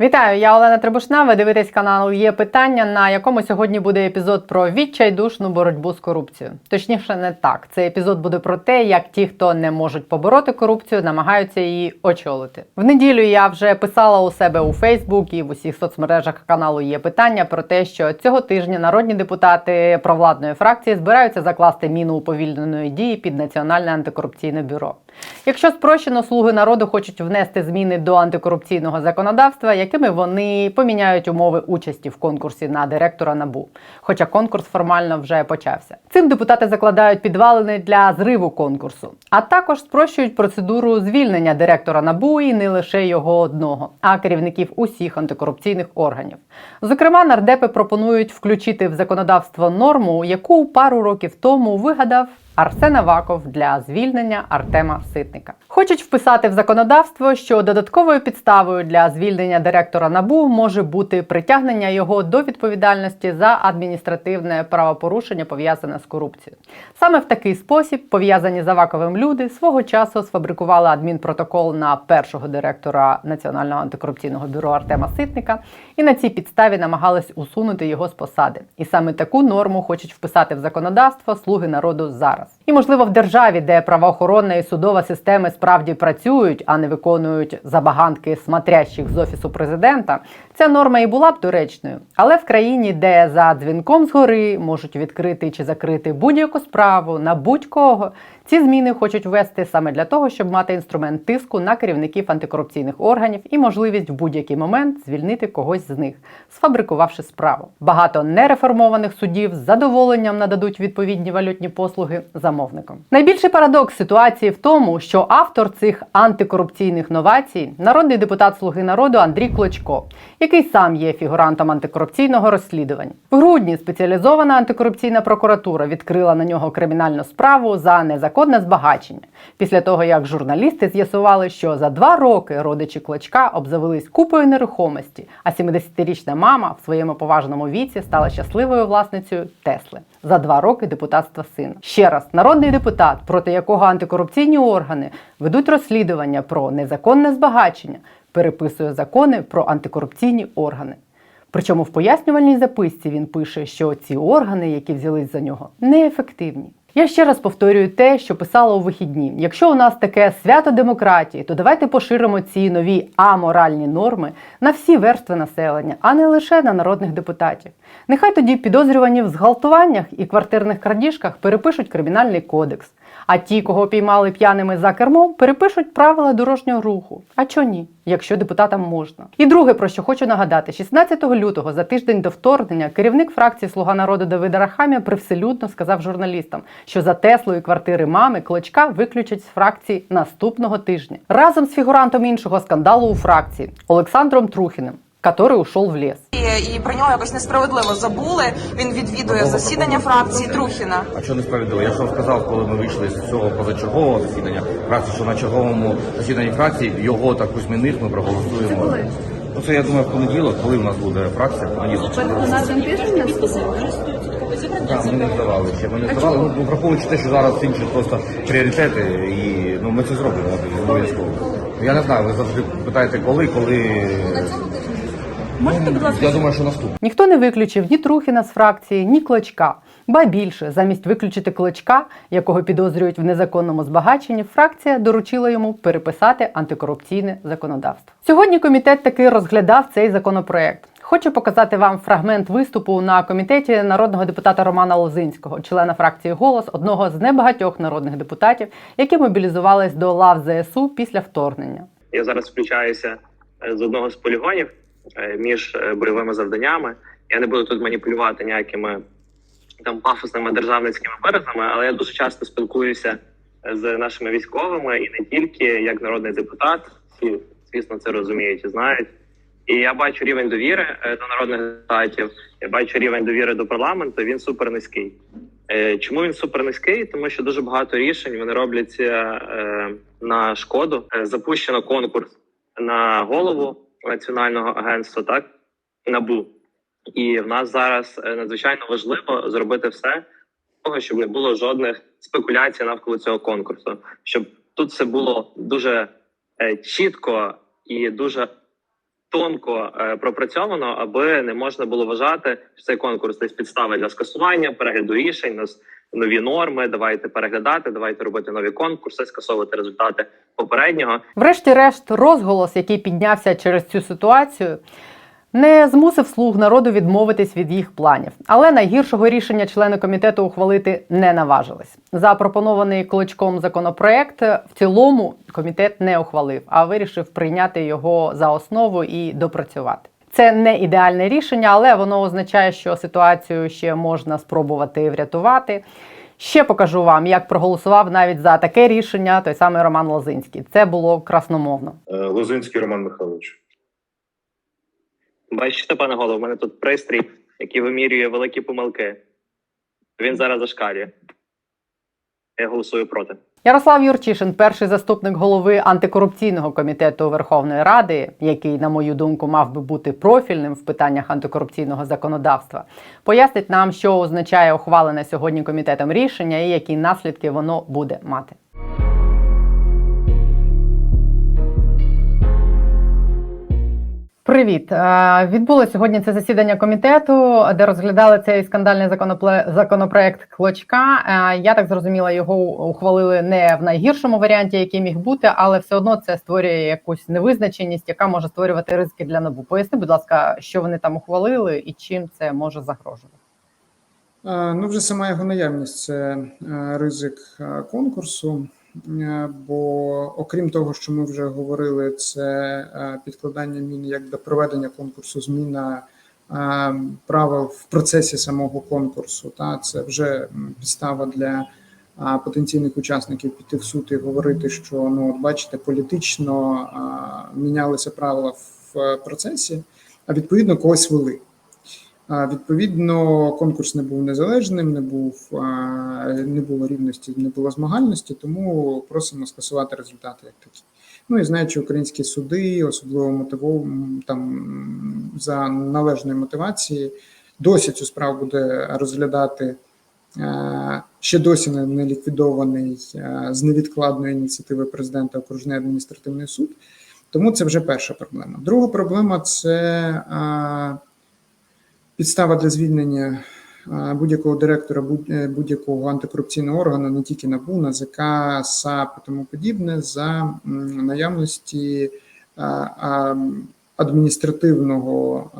Вітаю, я Олена Требушна. Ви дивитесь канал Є питання, на якому сьогодні буде епізод про відчайдушну боротьбу з корупцією. Точніше, не так. Цей епізод буде про те, як ті, хто не можуть побороти корупцію, намагаються її очолити. В неділю я вже писала у себе у Фейсбук і в усіх соцмережах каналу Є питання про те, що цього тижня народні депутати провладної фракції збираються закласти міну уповільненої дії під Національне антикорупційне бюро. Якщо спрощено слуги народу хочуть внести зміни до антикорупційного законодавства, якими вони поміняють умови участі в конкурсі на директора набу, хоча конкурс формально вже почався. Цим депутати закладають підвалини для зриву конкурсу, а також спрощують процедуру звільнення директора набу і не лише його одного, а керівників усіх антикорупційних органів. Зокрема, нардепи пропонують включити в законодавство норму, яку пару років тому вигадав Арсен Аваков для звільнення Артема Ситника. Хочуть вписати в законодавство, що додатковою підставою для звільнення директора НАБУ може бути притягнення його до відповідальності за адміністративне правопорушення пов'язане з корупцією. Саме в такий спосіб пов'язані з Аваковим люди свого часу сфабрикували адмінпротокол на першого директора Національного антикорупційного бюро Артема Ситника і на цій підставі намагались усунути його з посади. І саме таку норму хочуть вписати в законодавство слуги народу зараз. І можливо в державі, де правоохоронна і судова системи справді працюють, а не виконують забаганки смотрящих з офісу президента, ця норма і була б доречною. Але в країні, де за дзвінком згори можуть відкрити чи закрити будь-яку справу на будь-кого, ці зміни хочуть ввести саме для того, щоб мати інструмент тиску на керівників антикорупційних органів і можливість в будь-який момент звільнити когось з них, сфабрикувавши справу. Багато нереформованих судів з задоволенням нададуть відповідні валютні послуги замовникам. Найбільший парадокс ситуації в тому, що автор цих антикорупційних новацій народний депутат Слуги народу Андрій Клочко, який сам є фігурантом антикорупційного розслідування. В грудні спеціалізована антикорупційна прокуратура відкрила на нього кримінальну справу за незаконне збагачення. Після того, як журналісти з'ясували, що за два роки родичі Клочка обзавелись купою нерухомості, а 70-річна мама в своєму поважному віці стала щасливою власницею Тесли за два роки депутатства сина. Ще раз, народний депутат, проти якого антикорупційні органи ведуть розслідування про незаконне збагачення, переписує закони про антикорупційні органи. Причому в пояснювальній записці він пише, що ці органи, які взялись за нього, неефективні. Я ще раз повторюю те, що писала у вихідні. Якщо у нас таке свято демократії, то давайте поширимо ці нові аморальні норми на всі верстви населення, а не лише на народних депутатів. Нехай тоді підозрювані в зґвалтуваннях і квартирних крадіжках перепишуть кримінальний кодекс. А ті, кого піймали п'яними за кермом, перепишуть правила дорожнього руху. А чо ні, якщо депутатам можна? І друге, про що хочу нагадати: 16 лютого, за тиждень до вторгнення, керівник фракції Слуга народу Давида Рахамія привселюдно сказав журналістам, що за Теслою квартири мами клочка виключать з фракції наступного тижня разом з фігурантом іншого скандалу у фракції Олександром Трухіним. Который ушел в ліс. і про нього якось несправедливо забули. Він відвідує засідання фракції Трухіна. А що несправедливо? Я ж вам сказав, коли ми вийшли з цього позачергового засідання фракції, що на черговому засіданні фракції його та Кузьміних ми проголосуємо. Ну це я думаю в понеділок, коли в нас буде фракція, в понеділок. Так, ми не здавали ще. Ми не здавали. Ну, враховуючи те, що зараз інші просто пріоритети, і ну ми це зробимо обов'язково. Я не знаю, ви завжди питаєте коли, коли. Можете, будь ласка, Я думаю, що наступне. Ніхто не виключив ні Трухіна з фракції, ні Клочка. Ба більше, замість виключити Клочка, якого підозрюють в незаконному збагаченні, фракція доручила йому переписати антикорупційне законодавство. Сьогодні комітет таки розглядав цей законопроект. Хочу показати вам фрагмент виступу на комітеті народного депутата Романа Лозинського, члена фракції Голос, одного з небагатьох народних депутатів, які мобілізувались до лав ЗСУ після вторгнення. Я зараз включаюся е, з одного з полігонів між е, бойовими завданнями. Я не буду тут маніпулювати ніякими там пафосними державницькими виразами, але я дуже часто спілкуюся з нашими військовими і не тільки як народний депутат. Всі, звісно, це розуміють і знають. І я бачу рівень довіри е, до народних депутатів. Я бачу рівень довіри до парламенту. Він супер низький. Е, Чому він супер низький? Тому що дуже багато рішень вони робляться е, на шкоду. Е, Запущено конкурс на голову національного агентства, так набу. І в нас зараз е, надзвичайно важливо зробити все того, щоб не було жодних спекуляцій навколо цього конкурсу, щоб тут все було дуже е, чітко і дуже тонко е, пропрацьовано, аби не можна було вважати, що цей конкурс десь підстави для скасування, перегляду рішень, нас нові норми. Давайте переглядати, давайте робити нові конкурси, скасовувати результати попереднього. Врешті-решт, розголос, який піднявся через цю ситуацію, не змусив слуг народу відмовитись від їх планів. Але найгіршого рішення члени комітету ухвалити не наважились. Запропонований кличком законопроект в цілому комітет не ухвалив, а вирішив прийняти його за основу і допрацювати. Це не ідеальне рішення, але воно означає, що ситуацію ще можна спробувати врятувати. Ще покажу вам, як проголосував навіть за таке рішення той самий Роман Лозинський. Це було красномовно. Е, Лозинський Роман Михайлович. Бачите, пане голово, в мене тут пристрій, який вимірює великі помилки. Він зараз зашкалює. Я голосую проти. Ярослав Юрчишин, перший заступник голови антикорупційного комітету Верховної Ради, який, на мою думку, мав би бути профільним в питаннях антикорупційного законодавства, пояснить нам, що означає ухвалене сьогодні комітетом рішення і які наслідки воно буде мати. Привіт! Відбулося сьогодні це засідання комітету, де розглядали цей скандальний законопроект Клочка. Я так зрозуміла, його ухвалили не в найгіршому варіанті, який міг бути, але все одно це створює якусь невизначеність, яка може створювати ризики для набу. Поясни, будь ласка, що вони там ухвалили і чим це може загрожувати. Ну, вже сама його наявність це е, ризик е, конкурсу. Е, Бо окрім того, що ми вже говорили, це е, підкладання мін як до проведення конкурсу, зміна е, правил в процесі самого конкурсу. Та це вже підстава для потенційних учасників піти в суд і говорити, що ну от бачите, політично мінялися правила в процесі, а відповідно когось вели. Відповідно, конкурс не був незалежним, не був не було рівності, не було змагальності, тому просимо скасувати результати як такі. Ну і знаючи українські суди, особливо мотивов там за належної мотивації, досі цю справу буде розглядати ще досі не, ліквідований з невідкладної ініціативи президента окружний адміністративний суд. Тому це вже перша проблема. Друга проблема це. Е, Підстава для звільнення будь-якого директора е, будь-якого антикорупційного органу, не тільки НАБУ, НАЗК, САП і тому подібне, за наявності а, адміністративного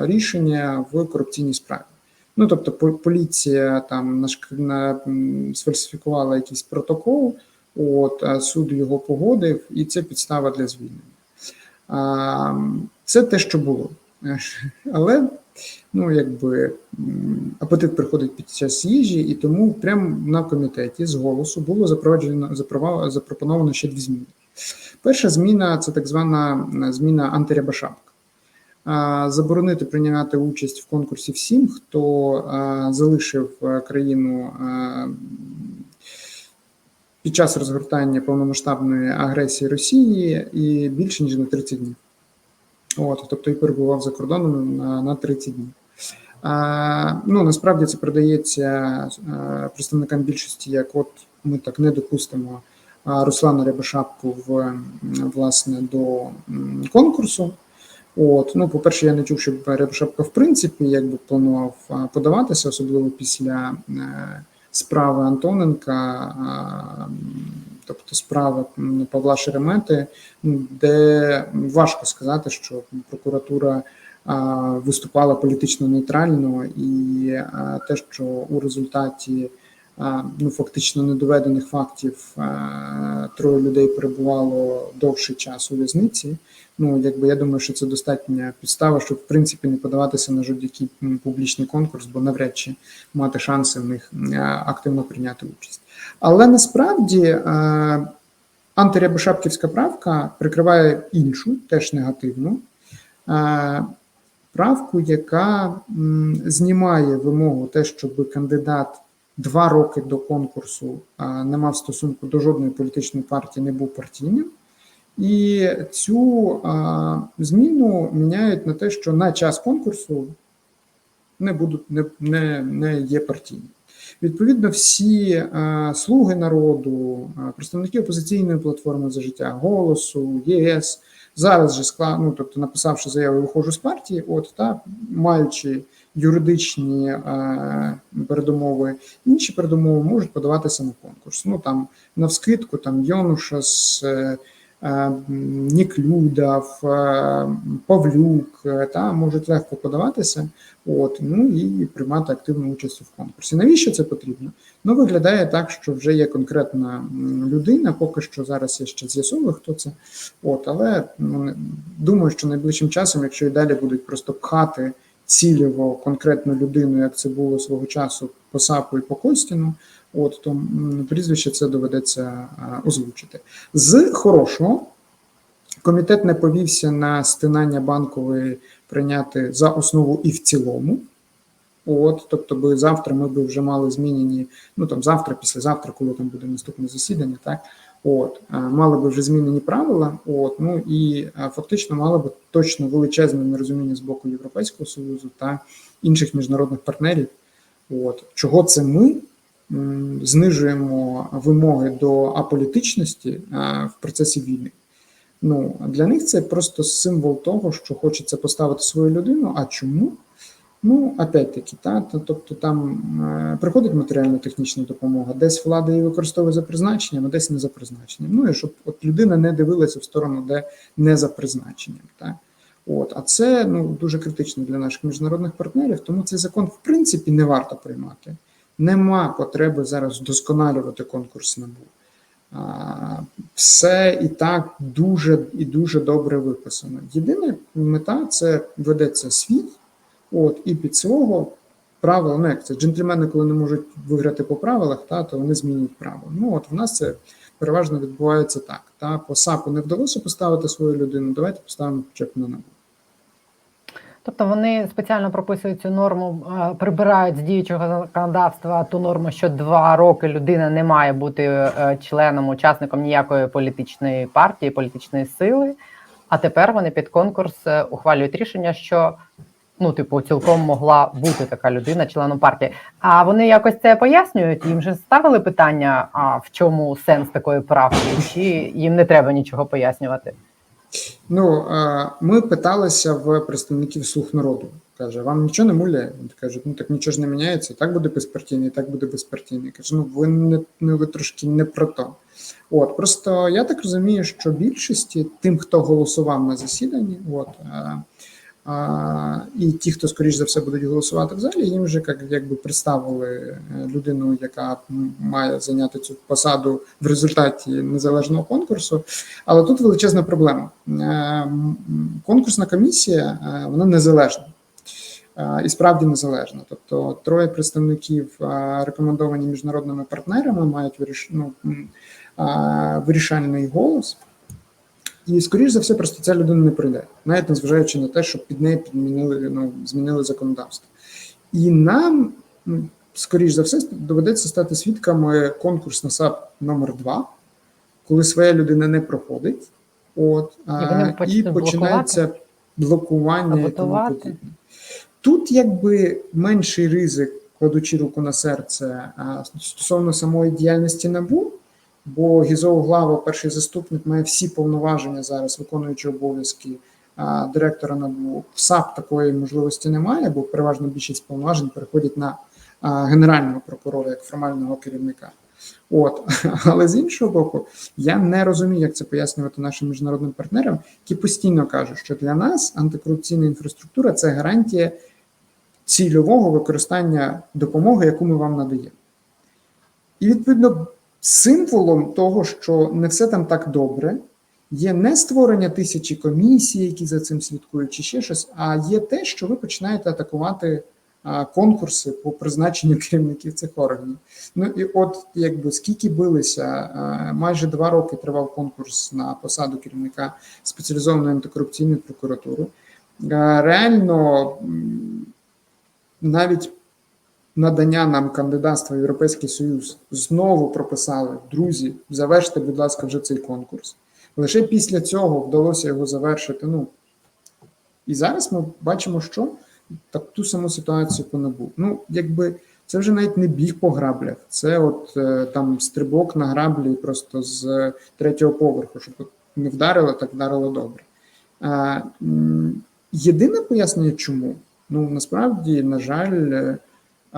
рішення в корупційній справі. Ну тобто, поліція там сфальсифікувала якийсь протокол, от суд його погодив, і це підстава для звільнення. Це те, що було. Але ну якби апетит приходить під час їжі, і тому прямо на комітеті з голосу було запроваджено запрова- запропоновано ще дві зміни. Перша зміна це так звана зміна антирябошапка. Заборонити прийняти участь в конкурсі всім, хто залишив е, країну під час розгортання повномасштабної агресії Росії і більше ніж на 30 днів. От, тобто і перебував за кордоном на, на 30 днів. А, ну насправді це передається а, представникам більшості, як от ми так не допустимо Руслана Рябошапку в власне до конкурсу. От, ну, по-перше, я не чув, щоб Рябошапка в принципі якби планував подаватися, особливо після е, справи Антоненка, тобто справи Павла Шеремети, де важко сказати, що прокуратура виступала політично нейтрально, і те, що у результаті ну фактично недоведених фактів троє людей перебувало довший час у в'язниці. Ну якби я думаю, що це достатня підстава, щоб в принципі не подаватися на жодякий публічний конкурс, бо навряд чи мати шанси в них активно прийняти участь. Але насправді. Антирябошапківська правка прикриває іншу, теж негативну е, правку, яка знімає вимогу те, щоб кандидат два роки до конкурсу е, не мав стосунку до жодної політичної партії, не був партійним. І цю е, зміну міняють на те, що на час конкурсу не будуть не, не, не є партійні. Відповідно, всі е, слуги народу, е, представники опозиційної платформи за життя, голосу, ЄС, Зараз же скла, ну, тобто написавши заяву, виходжу з партії, от та маючи юридичні е, передумови, інші передумови можуть подаватися на конкурс. Ну там навскидку, там Йонушас, е, е, е, Павлюк, е, та можуть легко подаватися, от ну і приймати активну участь в конкурсі. Навіщо це потрібно? Ну, виглядає так, що вже є конкретна людина. Поки що зараз я ще з'ясовую, хто це. От, але ну, думаю, що найближчим часом, якщо і далі будуть просто пхати цільово конкретну людину, як це було свого часу по САПу і по Костіну, от то прізвище це доведеться озвучити. З хорошого комітет не повівся на стинання банкової прийняти за основу і в цілому. От, тобто, би завтра ми би вже мали змінені, ну там завтра, післязавтра, коли там буде наступне засідання, так от е, мали би вже змінені правила. От ну і е, фактично мало би точно величезне нерозуміння з боку Європейського союзу та інших міжнародних партнерів. От чого це ми знижуємо вимоги до аполітичності е, в процесі війни. Ну для них це просто символ того, що хочеться поставити свою людину. А чому? Ну, опять-таки, та, та, тобто там е, приходить матеріально-технічна допомога, десь влада її використовує за призначенням, а десь не за призначенням. Ну і щоб от людина не дивилася в сторону, де не за призначенням. Так? От, а це ну, дуже критично для наших міжнародних партнерів, тому цей закон в принципі не варто приймати. Нема потреби зараз вдосконалювати конкурс НАБУ. Все і так дуже і дуже добре виписано. Єдина мета це ведеться світ. От, і під свого правила, ну як це джентльмени, коли не можуть виграти по правилах, та, то вони змінюють правила. Ну от в нас це переважно відбувається так. Та, по САПу не вдалося поставити свою людину, давайте поставимо хоча б на НАБУ. Тобто вони спеціально прописують цю норму, е, прибирають з діючого законодавства ту норму, що два роки людина не має бути е, членом, учасником ніякої політичної партії, політичної сили. А тепер вони під конкурс е, ухвалюють рішення, що ну, типу, цілком могла бути така людина членом партії. А вони якось це пояснюють. Їм же ставили питання, а в чому сенс такої правки, чи їм не треба нічого пояснювати. Ну, ми питалися в представників слуг народу. Каже, вам нічого не муляє? Вони кажуть, ну так нічого ж не міняється, так буде безпартійний, так буде безпартійний. Каже, ну ви не ну, ви трошки не про то. От просто я так розумію, що більшості тим, хто голосував на засіданні, от е, і ті, хто скоріш за все будуть голосувати в залі, їм вже як, якби представили е, людину, яка має зайняти цю посаду в результаті незалежного конкурсу. Але тут величезна проблема. Е, Конкурсна комісія е, вона незалежна. І справді незалежна. Тобто троє представників, рекомендовані міжнародними партнерами, мають ну, вирішальний голос. І, скоріш за все, просто ця людина не прийде, навіть незважаючи на те, що під нею підмінили, ну, змінили законодавство. І нам, скоріш за все, доведеться стати свідками конкурс на САП номер 2 коли своя людина не проходить, от, а, І вони і починається блокування і тому подібне. Тут якби менший ризик, кладучи руку на серце, а, стосовно самої діяльності НАБУ, бо Гізов Глава, перший заступник, має всі повноваження зараз, виконуючи обов'язки директора НАБУ. В САП такої можливості немає, бо переважно більшість повноважень переходять на генерального прокурора як формального керівника. От, але з іншого боку, я не розумію, як це пояснювати нашим міжнародним партнерам, які постійно кажуть, що для нас антикорупційна інфраструктура це гарантія цільового використання допомоги, яку ми вам надаємо. І відповідно символом того, що не все там так добре, є не створення тисячі комісій, які за цим слідкують, чи ще щось, а є те, що ви починаєте атакувати конкурси по призначенню керівників цих органів. Ну і от якби скільки билися, майже два роки тривав конкурс на посаду керівника спеціалізованої антикорупційної прокуратури. А, Реально навіть надання нам кандидатства в Європейський Союз знову прописали: друзі, заверште, будь ласка, вже цей конкурс. Лише після цього вдалося його завершити. Ну і зараз ми бачимо, що так ту саму ситуацію по НАБУ. Ну, якби це вже навіть не біг по граблях, це от е, там стрибок на граблі просто з третього поверху, щоб не вдарило, так вдарило добре. Е, Єдине пояснення, чому? Ну насправді, на жаль, е,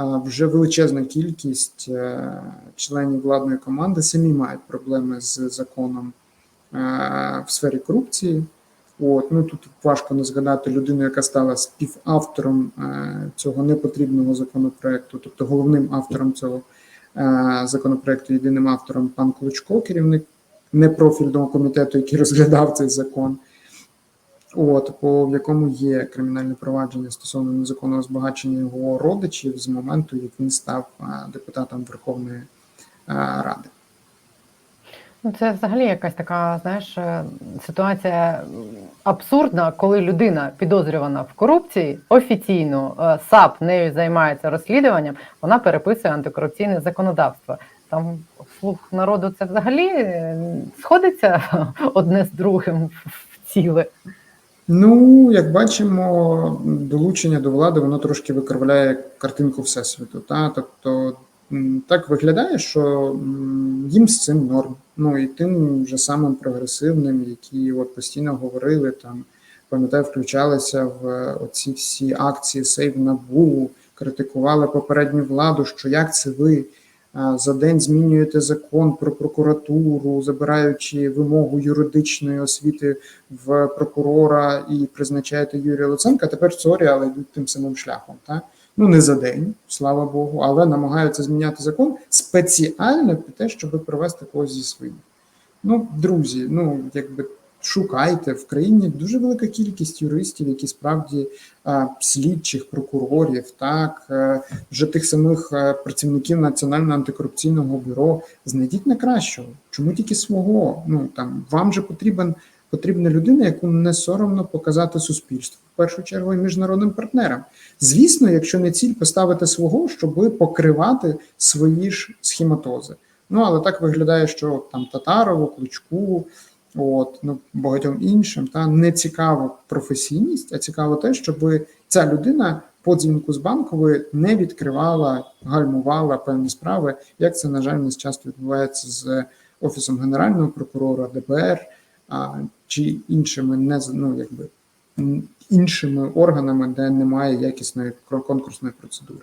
вже величезна кількість е, членів владної команди самі мають проблеми з законом е, в сфері корупції. От, ну тут важко не згадати людину, яка стала співавтором е, цього непотрібного законопроекту, тобто головним автором цього законопроекту, єдиним автором пан Клочко, керівник непрофільного комітету, який розглядав цей закон. От, по в якому є кримінальне провадження стосовно незаконного збагачення його родичів з моменту, як він став е, депутатом Верховної е, Ради. Ну, Це взагалі якась така, знаєш, е, ситуація абсурдна, коли людина підозрювана в корупції офіційно САП нею займається розслідуванням, вона переписує антикорупційне законодавство. Там слух народу це взагалі сходиться одне з другим в ціле. Ну, як бачимо, долучення до влади воно трошки викривляє картинку всесвіту. Та? Тобто так виглядає, що їм з цим норм. Ну і тим же самим прогресивним, які от постійно говорили там, пам'ятаю, включалися в оці всі акції Сейв НАБУ, критикували попередню владу, що як це ви за день змінюєте закон про прокуратуру, забираючи вимогу юридичної освіти в прокурора і призначаєте Юрія Луценка. Тепер сорі, але йдуть тим самим шляхом. Та? Ну не за день, слава Богу, але намагаються зміняти закон спеціально під те, щоб привести когось зі своїх. Ну, друзі, ну якби шукайте в країні дуже велика кількість юристів, які справді слідчих прокурорів, так е, вже тих самих е, працівників Національного антикорупційного бюро. Знайдіть на кращого. Чому тільки свого? Ну там вам же потрібен потрібна людина, яку не соромно показати суспільству, в першу чергу і міжнародним партнерам. Звісно, якщо не ціль поставити свого, щоб покривати свої ж схематози. Ну але так виглядає, що там Татарову, Кличку, от ну багатьом іншим, та не цікаво професійність, а цікаво те, щоб ця людина по дзвінку з банкової не відкривала, гальмувала певні справи, як це на жаль не часто відбувається з офісом генерального прокурора, ДБР а, чи іншими не ну, якби іншими органами, де немає якісної конкурсної процедури.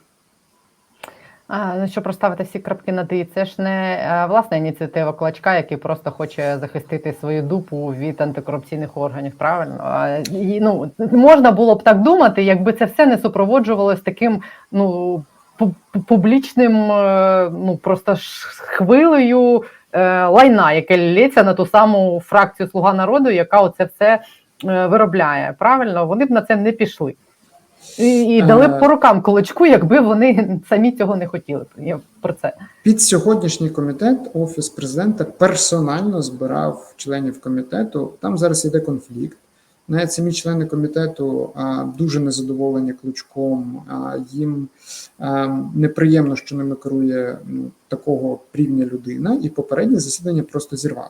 Ну, щоб розставити всі крапки над «і», це ж не власна ініціатива Клачка, який просто хоче захистити свою дупу від антикорупційних органів. Правильно, і, ну можна було б так думати, якби це все не супроводжувалось таким ну пу- пу- публічним, е, ну просто хвилею е, лайна, яке лється на ту саму фракцію Слуга народу, яка оце все е, виробляє. Правильно, вони б на це не пішли. І, і дали б Е. по рукам кулачку, якби вони самі цього не хотіли. Я про це. Під сьогоднішній комітет офіс президента персонально збирав членів комітету. Там зараз іде конфлікт. Навіть самі члени комітету а, дуже незадоволені клучком. А, їм а, неприємно, що ними керує ну, такого рівня людина, і попереднє засідання просто зірвали.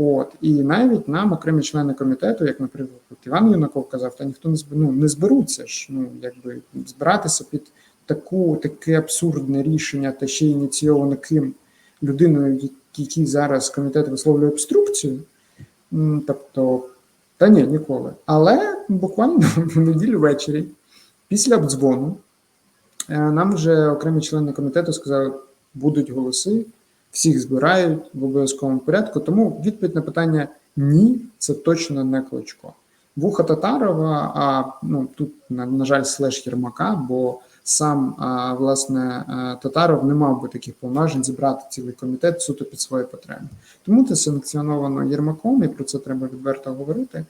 От і навіть нам окремі члени комітету, як, наприклад, Іван Юнаков казав, та ніхто не ну, не зберуться ж. Ну якби збиратися під таку таке абсурдне рішення, та ще ініційоване ким людиною, який зараз комітет висловлює обструкцію. Тобто, та ні, ніколи. Але буквально в неділю ввечері, після обдзвону, е, нам вже окремі члени комітету сказали, будуть голоси, всіх збирають в обов'язковому порядку. Тому відповідь на питання ні, це точно не кличко. Вуха Татарова, а ну тут, на, на жаль, слеш Єрмака, бо сам а, власне а, Татаров не мав би таких повноважень зібрати цілий комітет суто під свої потреби. Тому це санкціоновано Єрмаком, і про це треба відверто говорити.